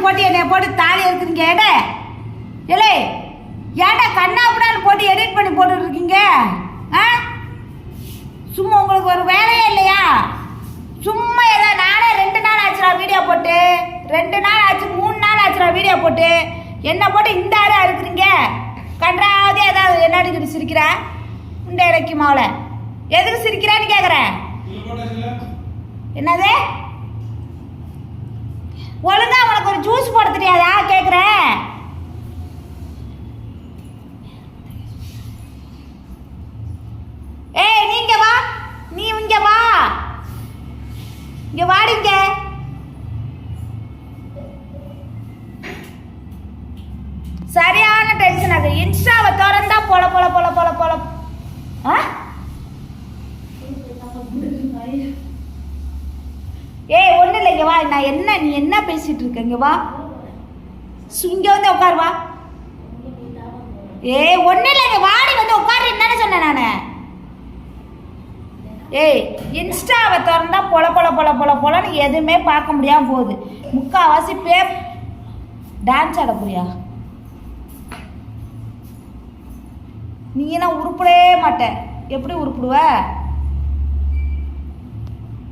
போட்டு என்னை போட்டு தாலி எடுக்கிறீங்க ஏடே? ஏலே ஏன்டா கண்ணாப்புடான்னு போட்டு எடிட் பண்ணி போட்டுட்டு இருக்கீங்க ஆ? சும்மா உங்களுக்கு ஒரு வேலையே இல்லையா? சும்மா ஏதோ நானே ரெண்டு நாள் ஆச்சுடா வீடியோ போட்டு. ரெண்டு நாள் ஆச்சு மூணு நாள் ஆச்சுடா வீடியோ போட்டு. என்ன போட்டு இந்த ஆளா இருக்கிறீங்க கன்றாவது ஏதாவது என்னடி சிரிக்கிற? இந்த இடைக்கு மாவுல. எதுக்கு சிரிக்கிறான்னு கேட்குறேன் என்னது? ஒழுங்கா உனக்கு ஒரு ஜூஸ் போட தெரியாதா? கேட்குறேன் ஏய் நீங்க வா. நீ இங்க வா. இங்க வாடிங்க சரியான டென்ஷன் ஆகுது இன்ஸ்டாவை திறந்தா போல போல போல போல போல. ஆ? ஏய் இங்க வா நான் என்ன நீ என்ன பேசிட்டு இருக்க? இங்க வா. இங்கே இங்க வந்து உட்காரு வா. ஏய் ஒன்றும் இல்லை வாடி வந்து உட்காரு. என்னன்னு சொன்னேன் நான். ஏய் இன்ஸ்டாவை திறந்தா பொல பொல பொல பொல பொலன்னு எதுவுமே பார்க்க முடியாம போகுது. முக்காவாசி பே டான்ஸ் ஆட போறியா? நீ என்ன உருப்பிடவே மாட்டேன் எப்படி உருப்பிடுவ?